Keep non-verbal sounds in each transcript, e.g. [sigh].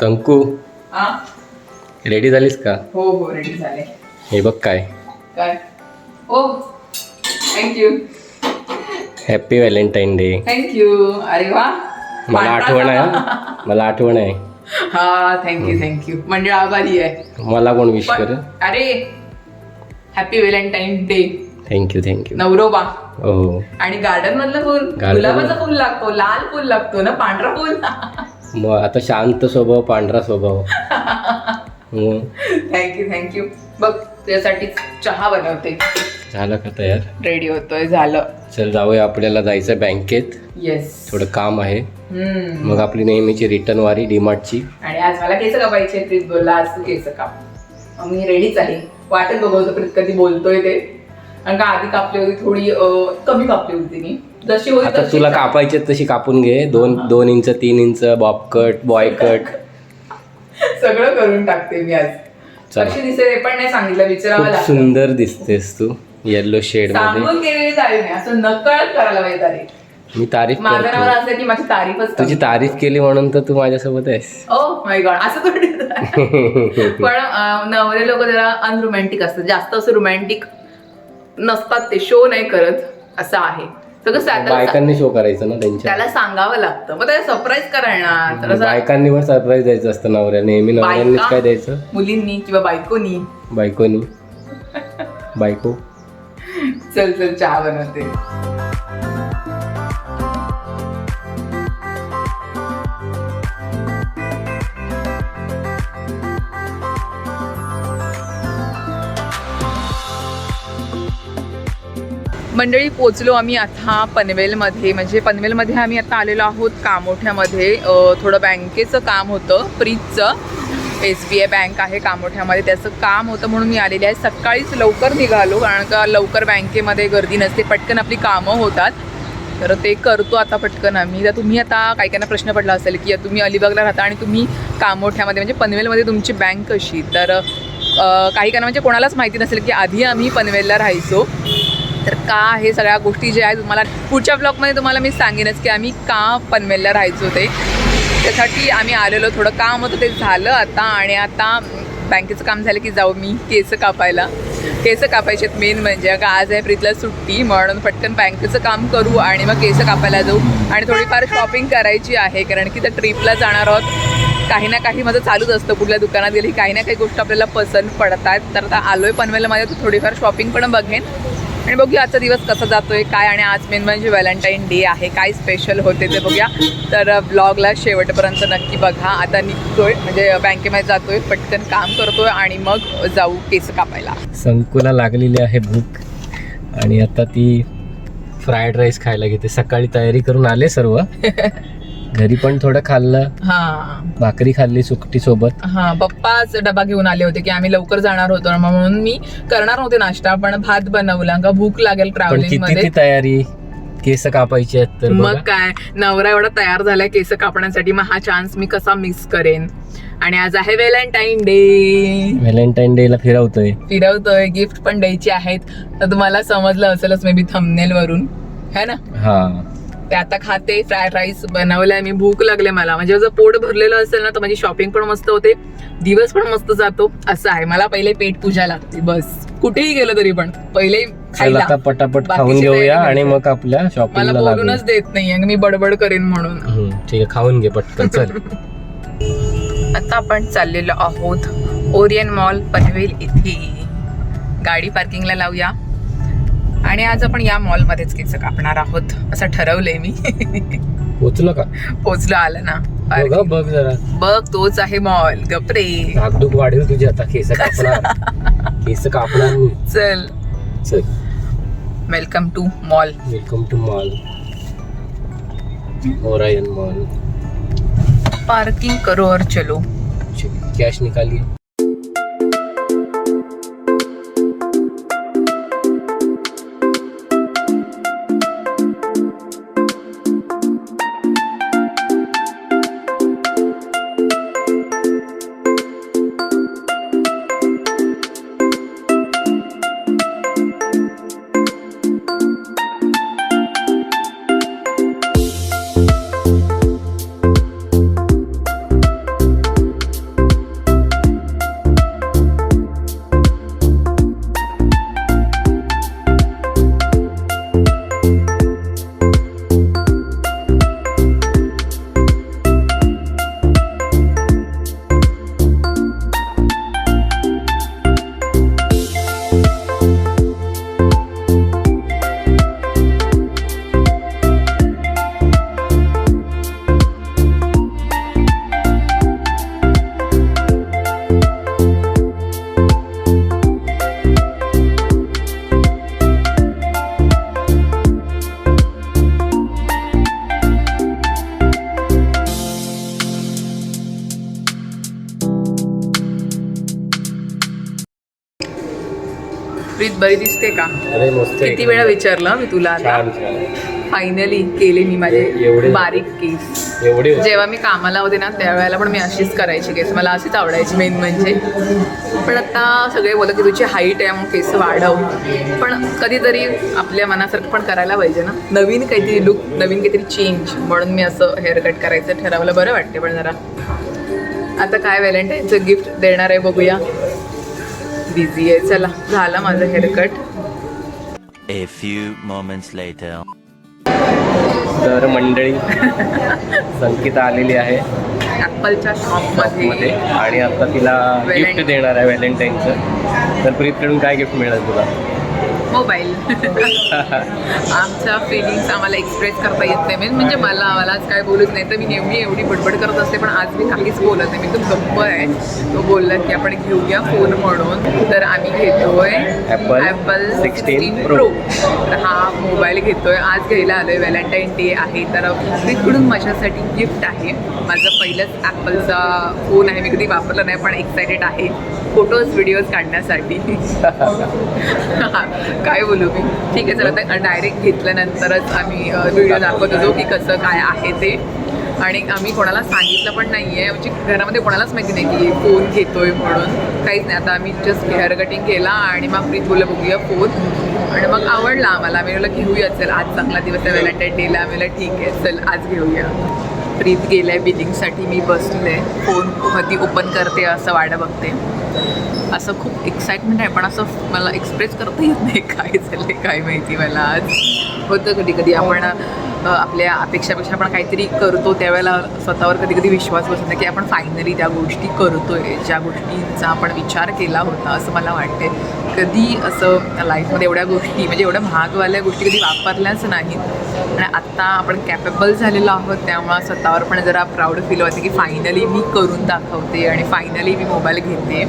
संकू हा रेडी झालीस का? हो हो रेडी झाले. हे बघ काय. काय? हो thank you happy Valentine Day thank you अरे वा. मला आठवण आहे. मला आठवण आहे. हा थँक्यू थँक्यू मंडळ आभारी आहे. मला कोण विश कर? अरे happy Valentine Day thank you thank you नवरोबा. हो. आणि गार्डन मधलं फुल. गुलाबाचं फुल लागतो. लाल फुल लागतो ना पांढरा फुल. मग आता शांत स्वभाव पांढरा स्वभाव. थँक्यू थँक्यू बघ तुझ्यासाठी चहा बनवते. झालं का तयार? रेडी होतोय झालं. चल जाऊया आपल्याला जायचं बँकेत. येस थोडं काम आहे. हम्म. मग आपली नेहमीची रिटर्न वारी डीमार्टची. आणि आज मला केस कापायचे प्रीत बोलला आज तू केस काप. मग मी रेडीच आहे. वाटत बघवतो प्रीत कधी बोलतोय ते. कारण का आधी कापली होती थोडी अं, कमी कापली होती मी जशी होती आता तशी तुला. कापायचे तशी कापून घे. दोन दोन इंच तीन inch bob cut boy cut सगळं करून टाकते मी आज. चला. कशी दिसेल हे पण नाही सांगितलं विचारावं खूप लागतं. सुंदर दिसतेस तू येल्लो शेडमध्ये. सांगून केलेली तारीफ नाही असं नकळत करायला पाहिजे तारीफ. मी तारीफ माझं नाव करतो की माझी तारीफच तुझी तारीफ केली म्हणून तर तू माझ्यासोबत आहेस. ओ माय गॉड असं थोडी [laughs] पण अं, नवरे लोक जरा अनरोमॅन्टिक असतात. जास्त असं रोमॅन्टिक नसतात ते शो नाही करत असं आहे. सगळं सा- त्याला सा- बायकांनी शो करायचं ना त्यांच्या. त्याला सांगावं लागतं. मग त्याला सरप्राईज तर असं बायकांनी पण सरप्राईज द्यायचं असतं नवऱ्या नेहमी नवऱ्यांनीच बायका? काय द्यायचं? मुलींनी किंवा बायकोनी. बायकोनी. बायको. चल चल चहा बनवते. मंडळी पोचलो आम्ही आता पनवेलमध्ये. म्हणजे पनवेलमध्ये आम्ही आता आलेलो आहोत कामोठ्यामध्ये. थोडं बँकेचं काम होतं फ्रीजचं एस बी आय बँक आहे कामोठ्यामध्ये. त्याचं काम होतं म्हणून मी आलेली आहे. सकाळीच लवकर निघालो कारण का लवकर बँकेमध्ये गर्दी नसते. पटकन आपली कामं होतात. तर ते करतो आता पटकन आम्ही. तर तुम्ही आता काही काहींना प्रश्न पडला असेल की तुम्ही अलिबागला राहता आणि तुम्ही कामोठ्यामध्ये म्हणजे पनवेलमध्ये तुमची बँक कशी? तर काही काहींना म्हणजे कोणालाच माहिती नसेल की आधी आम्ही पनवेलला राहायचो. तर का हे सगळ्या गोष्टी ज्या आहेत तुम्हाला पुढच्या ब्लॉगमध्ये तुम्हाला मी सांगेनच की आम्ही का पनवेलला राहायचो ते. त्यासाठी आम्ही आलेलो थोडं काम होतं ते झालं आता आणि आता बँकेचं काम झालं की जाऊ मी केस कापायला. केस कापायचे मेन म्हणजे का आज आहे प्रीतला सुट्टी म्हणून पटकन बँकेचं काम करू आणि मग केस कापायला जाऊ. आणि थोडीफार शॉपिंग करायची आहे कारण की त्या ट्रिपला जाणार आहोत. काही ना काही माझं चालूच असतं कुठल्या दुकानात गेली काही ना काही गोष्ट आपल्याला पसंत पडत आहेत तर आता आलोय पनवेलमध्ये तर थोडीफार शॉपिंग पण बघेन. आणि बघूया आजचा दिवस कसा जातोय काय आणि आज मेन म्हणजे व्हॅलेंटाईन डे आहे काय स्पेशल होते ते बघूया. तर ब्लॉगला शेवटपर्यंत नक्की बघा. आता निघतोय म्हणजे बँकेमध्ये जातोय पटकन काम करतोय आणि मग जाऊ केस कापायला. संकुला लागलेली आहे भूक. आणि आता ती फ्राईड राईस खायला घेते. सकाळी तयारी करून आले सर्व. [laughs] घरी पण थोडं खाल्लं हा. भाकरी खाल्ली सुकटी सोबत. हा पप्पाच डबा घेऊन आले होते की आम्ही लवकर जाणार होतो ना म्हणून मी करणार नव्हते नाश्ता पण भात बनवला. का भूक लागेल पण ट्रॅव्हलिंग किती मध्ये. तयारी? केस कापायचे आहेत तर मग बघा. काय नवरा एवढा तयार झालाय केस कापण्यासाठी मग हा चान्स मी कसा मिस करेन? आणि आज आहे व्हॅलेंटाईन डे व्हॅलेंटाईन डे ला फिरवतोय. फिरवतोय गिफ्ट पण द्यायची आहेत. तर तुम्हाला समजलं असेलच मे बी थंबनेल वरून. है ना? हा. ते आता खाते फ्राईड राईस बनवलाय मी भूक लागले मला. म्हणजे जर पोट भरलेलं असेल ना तर माझी शॉपिंग पण मस्त होते दिवस पण मस्त जातो असं आहे. मला पहिले पेट पूजा लागते बस. कुठेही गेलं तरी पण पहिले चल खायला. आता पटापट खाऊन घेऊया आणि. मग आपल्या मला शॉपिंगला लागू. बोलूनच देत नाहीये मी बडबड करेन म्हणून. हम्म, ठीक आहे खाऊन घे पटकन चल. आता आपण चाललेलो आहोत ओरियन मॉल पनवेल इथे. गाडी पार्किंगला लावूया. आणि आज आपण या मॉलमध्येच केस कापणार आहोत असं ठरवलंय मी. पोचलो का? पोचलो आलं ना. बघ बघ जरा. बघ तोच आहे मॉल. गपरे धाकधूक वाढेल तुझी आता केस कापणार. केस कापणार चल. चल. Welcome to mall welcome to mall Orion mall parking करो और चलो कॅश निकालिए. बरी दिसते का? अरे मस्त किती वेळा विचारलं मी तुला आता? छान फायनली केले मी माझे एवढे- बारीक केस. एवढे जेव्हा मी कामाला होते ना त्यावेळेला पण मी अशीच करायची केस. मला अशीच आवडायची मेन म्हणजे. पण आता सगळे बोलत की तुझी हाईट आहे मग केस वाढव. पण कधीतरी आपल्या मनासारखं पण करायला पाहिजे ना. नवीन काहीतरी लुक नवीन काहीतरी चेंज म्हणून मी असं हेअर कट करायचं ठरवलं. बरं वाटते पण जरा. आता काय व्हॅलेंटाईनचं गिफ्ट देणार आहे बघूया. बिझी आहे. चला झालं माझं haircut A few moments later. तर मंडळी संकिता आलेली आहे ॲपलच्या मध्ये शॉपमध्ये आणि आता तिला गिफ्ट Valentine. देणार आहे व्हॅलेंटाईनचं तर प्रीतकडून काय गिफ्ट मिळेल तुला? मोबाईल. आमच्या फिलिंग्स आम्हाला एक्सप्रेस करता येत नाही. मेन म्हणजे मला मला आज काय बोलत नाही. तर मी नेहमी एवढी बडबड करत असते पण आज मी काहीच बोलत नाही. मी तो गप्प आहे. तो बोलला की आपण घेऊया फोन म्हणून. तर आम्ही घेतोय ॲपल 16 सिक्स्टीन. प्रो तर हा मोबाईल घेतोय. आज घ्यायला आलोय व्हॅलेंटाईन डे आहे. तर तिकडून माझ्यासाठी गिफ्ट आहे. माझं पहिलंच ॲपलचा फोन आहे. मी कधी वापरला नाही पण एक्सायटेड आहे. फोटोज व्हिडिओज काढण्यासाठी. काय बोलू मी? ठीक आहे चला तर डायरेक्ट घेतल्यानंतरच आम्ही व्हिडिओ दाखवत होतो की कसं काय आहे ते. आणि आम्ही कोणाला सांगितलं पण नाही आहे म्हणजे घरामध्ये कोणालाच माहिती नाही की फोन घेतोय म्हणून. काहीच नाही. आता आम्ही जस्ट हेअर कटिंग केला आणि मग प्रीत बोललं बघूया फोन आणि मग आवडला आम्हाला. आम्ही बोललं घेऊया चल. आज चांगला दिवस आहे. व्हॅलेंटाईन डेला आम्ही ठीक आहे चल. आज घेऊया. प्रीत गेलं आहे बिलिंगसाठी मी बसले. फोन कधी ओपन करते असं वाट बघते. असं खूप एक्साइटमेंट आहे पण असं मला एक्सप्रेस करता येत नाही काय झालं काय माहिती मला आज. होतं कधी कधी आपण आपल्या अपेक्षापेक्षा आपण काहीतरी करतो त्यावेळेला स्वतःवर कधी कधी विश्वास बसत नाही की आपण फायनली त्या गोष्टी करतोय ज्या गोष्टींचा आपण विचार केला होता असं मला वाटते कधी असं लाईफमध्ये एवढ्या गोष्टी म्हणजे एवढ्या महागवाल्या गोष्टी कधी वापरल्याच नाहीत. आणि आत्ता आपण कॅपेबल झालेलो आहोत त्यामुळं स्वतःवर पण जरा प्राऊड फील होते की फायनली मी करून दाखवते आणि फायनली मी मोबाईल घेते.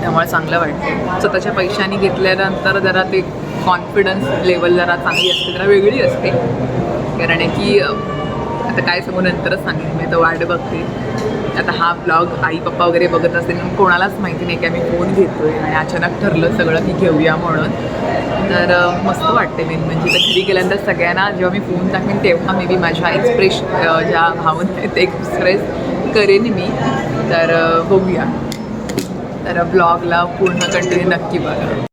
त्यामुळे चांगलं वाटते स्वतःच्या पैशाने घेतल्यानंतर जरा ते कॉन्फिडन्स लेवल जरा चांगली असते जरा वेगळी असते. कारण की आता काय सांगू नंतरच सांगेन मी तर वाट बघते. आता हा ब्लॉग आई पप्पा वगैरे बघत असतील म्हणून कोणालाच माहिती नाही की आम्ही फोन घेतोय. आणि अचानक ठरलं सगळं की घेऊया म्हणून. तर मस्त वाटते मेन म्हणजे. तर घरी गेल्यानंतर सगळ्यांना जेव्हा मी फोन टाकेन तेव्हा मे बी माझ्या एक्सप्रेस ज्या भावना आहेत ते एक्सप्रेस करेन मी. तर बघूया. तर ब्लॉगला पूर्ण कंटिन्यू नक्की बघा.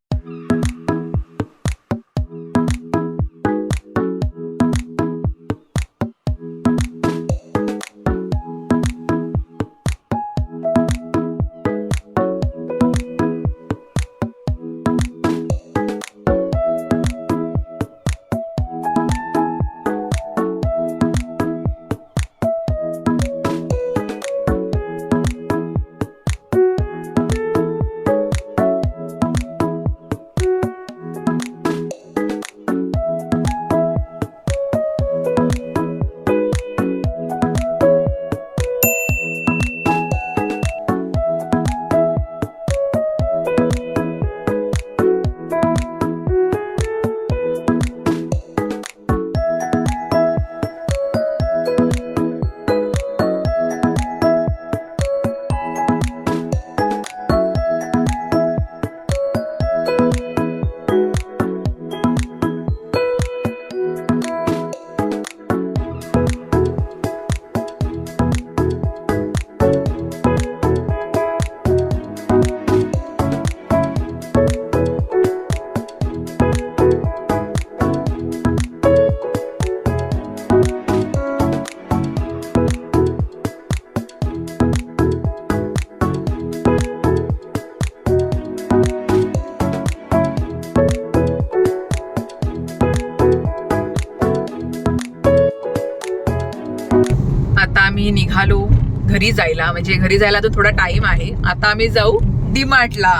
घरी जायला म्हणजे घरी जायला तर थोडा टाइम आहे. आता आम्ही जाऊ डीमार्टला.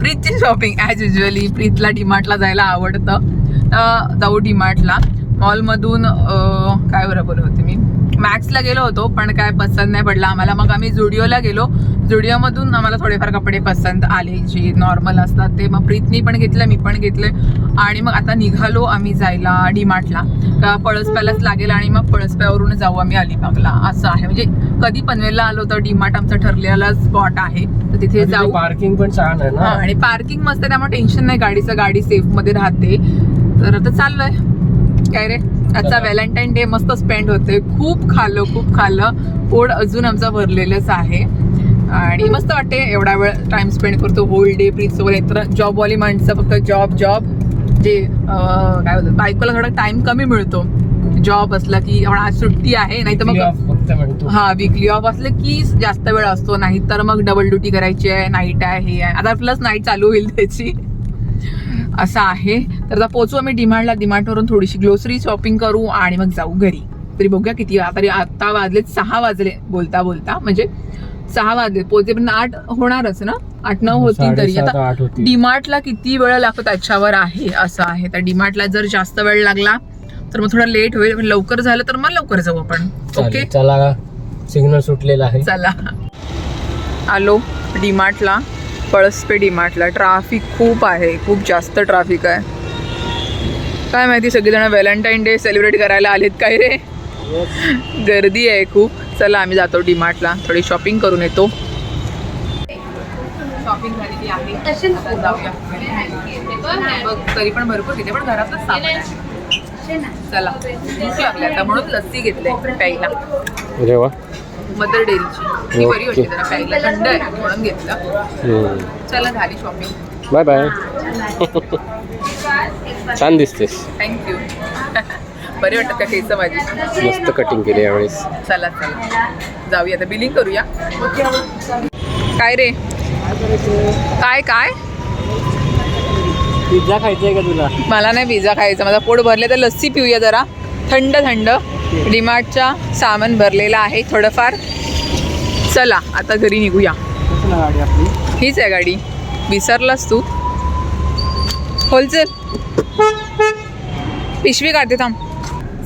प्रीतची शॉपिंग ॲज युजली प्रीतला डीमार्टला जायला आवडतं. जाऊ डीमार्टला. मॉलमधून काय बरोबर होते मी? मॅक्सला गेलो होतो पण काय पसंत नाही पडला आम्हाला. मग आम्ही जुडिओला गेलो. जुडिओमधून आम्हाला थोडेफार कपडे पसंत आले जे नॉर्मल असतात. ते मग प्रीतनी पण घेतलं मी पण घेतले. आणि मग आता निघालो आम्ही जायला डीमार्टला. का पळसप्यालाच लागेल आणि मग पळसप्यावरून जाऊ आम्ही अलिबागला. असं आहे. म्हणजे कधी पनवेलला आलो तर डीमार्ट आमचा ठरलेला स्पॉट आहे. तर तिथे जाऊ. पार्किंग पण छान आहे हा ना आणि पार्किंग मस्त आहे. त्यामुळे टेन्शन नाही. गाडीचं गाडी सेफमध्ये राहते. तर आता चाललोय. काय रे? आजचा. व्हॅलेंटाईन डे मस्त स्पेंड होतोय. खूप खाल्लं खूप खाल्लं पोट अजून आमचं भरलेलंच आहे. आणि मस्त वाटते एवढा वेळ टाइम स्पेंड करतो होल डे सोबत. तर जॉबवाली माणसं फक्त जॉब जॉब जे काय बोलतात बायकोला थोडा टाइम कमी मिळतो. जॉब असला की आपण आज सुट्टी आहे नाही तर मग हा वीकली ऑफ असलं की जास्त वेळ असतो नाही तर मग डबल ड्युटी करायची आहे नाईट आहे हे आहे. आता प्लस नाईट चालू होईल त्याची. असं आहे. तर आता पोचू आम्ही डिमांडला डिमांडवरून थोडीशी ग्लोसरी शॉपिंग करू आणि मग जाऊ घरी. तरी बघूया किती तरी आता वाजलेत सहा वाजले बोलता बोलता. म्हणजे सहा वाजले पोचेपर्यंत आठ होणारच ना? आठ नऊ होतील तरी. आता डीमार्टला किती वेळ लागतो त्याच्यावर आहे असं आहे. तर डीमार्टला जर जास्त वेळ लागला तर मग थोडा लेट होईल. पण लवकर झालं तर मग लवकर जाऊ आपण. ओके? चला. सिग्नल सुटलेला आहे. चला. आलो डीमार्टला. पळसपे डीमार्टला. ट्राफिक खूप आहे. खूप जास्त ट्राफिक आहे. काय माहिती सगळेजण व्हॅलेंटाईन डे सेलिब्रेट करायला आलेत काय रे? गर्दी आहे खूप. चला आम्ही जातो डीमार्टला. थोडी शॉपिंग करून येतो. शॉपिंग झालेली आहे. जाऊया. बघ, तरी पण भरपूर तिथे पण घरातच सामान आहे. चला भूक लागली आता म्हणून लस्सी घेतले प्यायला. अरे वा. मदर डेअरीची ती बरी होती. जरा प्यायला थंड आहे म्हणून घेतलं. चला झाली शॉपिंग. Bye bye. छान दिसतेस. थँक्यू [laughs] बरी वाटत का केस माझी मस्त कटिंग केली यावेळेस. चला चला. जाऊया आता. बिलिंग करूया. काय रे? काय काय? पिझ्झा खायचा का तुला? मला नाही पिझ्झा खायचा. माझा पोट भरले तर लस्सी पिऊया जरा. थंड थंड. डिमार्टचा सामान भरलेलं आहे थोडंफार. चला आता घरी निघूया. गाडी आपली? हीच आहे गाडी. विसरलास तू. होलसेल. पिशवी काढते थांब.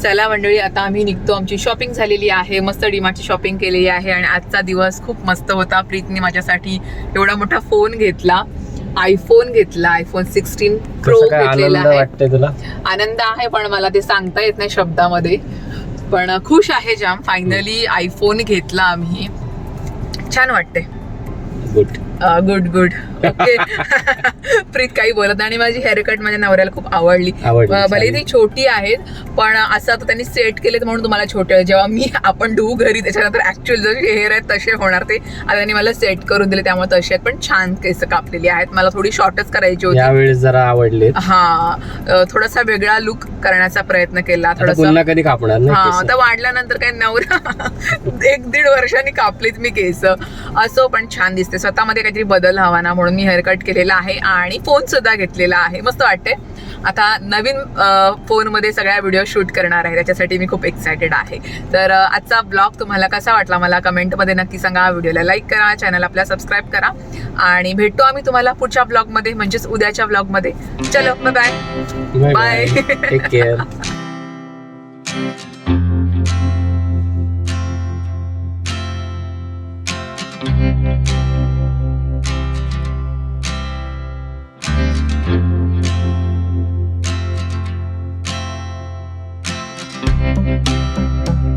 चला मंडळी आता आम्ही निघतो. आमची शॉपिंग झालेली आहे. मस्त डिमार्टची शॉपिंग केलेली आहे आणि आजचा दिवस खूप मस्त होता. प्रीतने माझ्यासाठी एवढा मोठा फोन घेतला. आयफोन घेतला. आयफोन सिक्स्टीन प्रो घेतलेला आहे. आनंद आहे पण मला ते सांगता येत नाही शब्दामध्ये. पण खुश आहे जाम. फायनली आयफोन घेतला आम्ही. छान वाटते good good good okay. Preet काही बोलत नाही आणि माझी हेअरकट माझ्या नवऱ्याला खूप आवडली. भले. ती छोटी आहेत पण असं आता त्यांनी सेट केलेत म्हणून तुम्हाला छोटे. जेव्हा मी आपण धुवू घरी त्याच्यानंतर ऍक्च्युअल जसे हेअर आहेत तसे होणार ते. आता त्यांनी मला सेट करून दिले त्यामुळे तसे आहेत पण छान केस कापलेली आहेत. मला थोडी शॉर्टच करायची होती. यावेळेस जरा आवडले हा थोडासा वेगळा लुक करण्याचा प्रयत्न केला थोडासा. कधी कापणार हा आता वाढल्यानंतर काय नवरा [laughs] एक दीड वर्षांनी कापलीत मी केस. असो पण छान दिसते. स्वतःमध्ये काहीतरी बदल हवा ना म्हणून मी हेअरकट केलेला आहे आणि फोन सुद्धा घेतलेला आहे. मस्त वाटते आता नवीन फोनमध्ये सगळ्या व्हिडिओ शूट करणार आहे. त्याच्यासाठी मी खूप एक्सायटेड आहे. तर आजचा ब्लॉग तुम्हाला कसा वाटला मला कमेंटमध्ये नक्की सांगा. व्हिडिओला लाईक करा चॅनल आपल्या सबस्क्राईब करा. आणि भेटतो आम्ही तुम्हाला पुढच्या ब्लॉगमध्ये म्हणजेच उद्याच्या ब्लॉगमध्ये चलो बाय बाय Bye. [laughs]